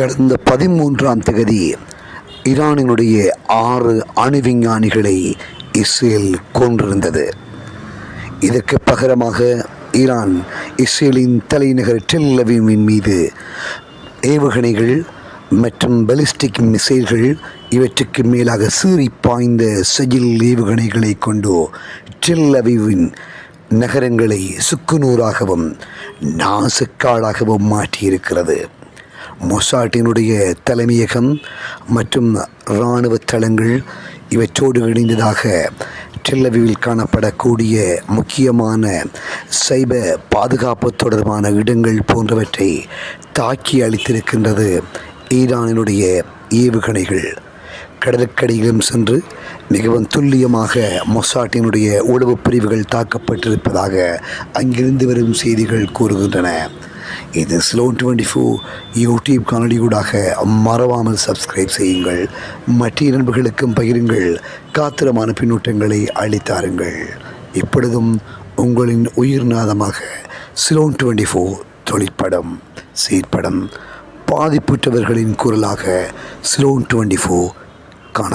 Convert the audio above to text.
கடந்த பதிமூன்றாம் தேதி ஈரானினுடைய ஆறு அணு விஞ்ஞானிகளை இஸ்ரேல் கொன்றிருந்தது. இதற்கு பகரமாக ஈரான் இஸ்ரேலின் தலைநகர் டெல் மீது ஏவுகணைகள் மற்றும் பலிஸ்டிக் மிசைல்கள் இவற்றுக்கு மேலாக சீறி பாய்ந்த செயல் ஏவுகணைகளை கொண்டு டெல்லவிவின் நகரங்களை சுக்குநூறாகவும் நாசுக்காடாகவும் மாற்றியிருக்கிறது. மொசாட்டினுடைய தலைமையகம் மற்றும் இராணுவ தளங்கள் இவற்றோடு இணைந்ததாக டெல்லவியில் காணப்படக்கூடிய முக்கியமான சைப பாதுகாப்பு தொடர்பான இடங்கள் போன்றவற்றை தாக்கி அளித்திருக்கின்றது ஈரானினுடைய ஏவுகணைகள். கடலுக்கடியிலும் சென்று மிகவும் துல்லியமாக மொசாட்டினுடைய உளவு பிரிவுகள் தாக்கப்பட்டிருப்பதாக அங்கிருந்து வரும் செய்திகள் கூறுகின்றன. இது ஸ்லோன் டுவெண்ட்டி ஃபோர் யூடியூப் காணொலியூடாக மறவாமல் சப்ஸ்கிரைப் செய்யுங்கள். மற்ற நண்பர்களுக்கும் பகிருங்கள். காத்திரமான பின்னூட்டங்களை அளித்தாருங்கள். இப்பொழுதும் உங்களின் உயிர்நாதமாக சிலோன் டுவெண்ட்டி ஃபோர் தொழிற்படம் சீர்படம் பாதிப்புற்றவர்களின் குரலாக சிலோன் டுவெண்ட்டி ஃபோர் காண